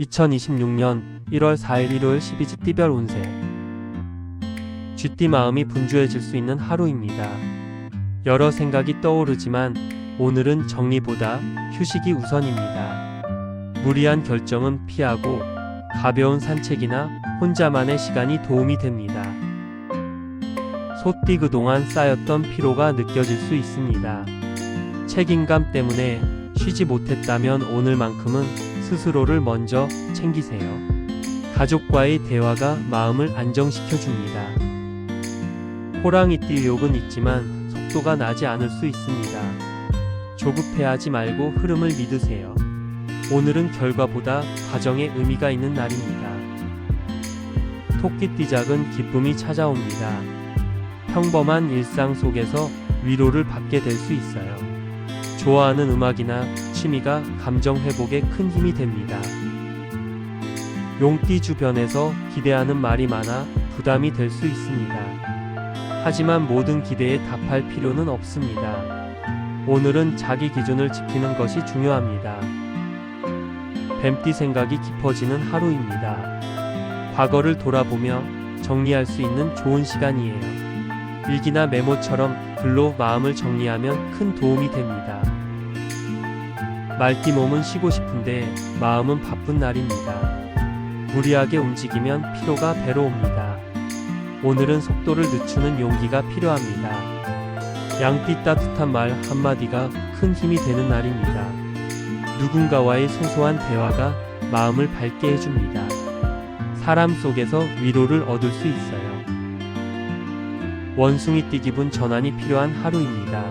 2026년 1월 4일 일요일 12지 띠별 운세 쥐띠 마음이 분주해질 수 있는 하루입니다. 여러 생각이 떠오르지만 오늘은 정리보다 휴식이 우선입니다. 무리한 결정은 피하고 가벼운 산책이나 혼자만의 시간이 도움이 됩니다. 소띠 그동안 쌓였던 피로가 느껴질 수 있습니다. 책임감 때문에 쉬지 못했다면 오늘만큼은 스스로를 먼저 챙기세요. 가족과의 대화가 마음을 안정시켜 줍니다. 호랑이띠 욕은 있지만 속도가 나지 않을 수 있습니다. 조급해하지 말고 흐름을 믿으세요. 오늘은 결과보다 과정에 의미가 있는 날입니다. 토끼띠 작은 기쁨이 찾아옵니다. 평범한 일상 속에서 위로를 받게 될 수 있어요. 좋아하는 음악이나 취미가 감정 회복에 큰 힘이 됩니다. 용띠 주변에서 기대하는 말이 많아 부담이 될 수 있습니다. 하지만 모든 기대에 답할 필요는 없습니다. 오늘은 자기 기준을 지키는 것이 중요합니다. 뱀띠 생각이 깊어지는 하루입니다. 과거를 돌아보며 정리할 수 있는 좋은 시간이에요. 일기나 메모처럼 글로 마음을 정리하면 큰 도움이 됩니다. 말띠 몸은 쉬고 싶은데 마음은 바쁜 날입니다. 무리하게 움직이면 피로가 배로 옵니다. 오늘은 속도를 늦추는 용기가 필요합니다. 양띠 따뜻한 말 한마디가 큰 힘이 되는 날입니다. 누군가와의 소소한 대화가 마음을 밝게 해줍니다. 사람 속에서 위로를 얻을 수 있어요. 원숭이띠 기분 전환이 필요한 하루입니다.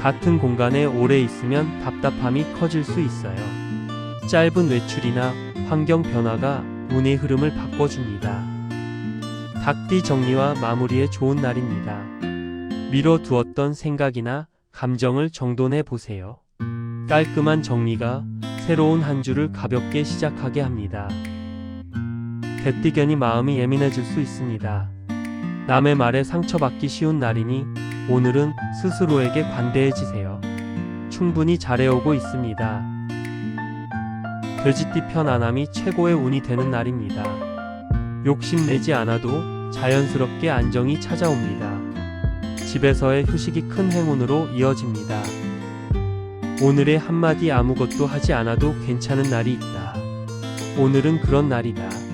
같은 공간에 오래 있으면 답답함이 커질 수 있어요. 짧은 외출이나 환경 변화가 운의 흐름을 바꿔줍니다. 닭띠 정리와 마무리에 좋은 날입니다. 미뤄두었던 생각이나 감정을 정돈해 보세요. 깔끔한 정리가 새로운 한 주를 가볍게 시작하게 합니다. 대띠견이 마음이 예민해질 수 있습니다. 남의 말에 상처받기 쉬운 날이니 오늘은 스스로에게 관대해지세요. 충분히 잘해오고 있습니다. 돼지띠 편안함이 최고의 운이 되는 날입니다. 욕심내지 않아도 자연스럽게 안정이 찾아옵니다. 집에서의 휴식이 큰 행운으로 이어집니다. 오늘의 한마디 아무것도 하지 않아도 괜찮은 날이 있다. 오늘은 그런 날이다.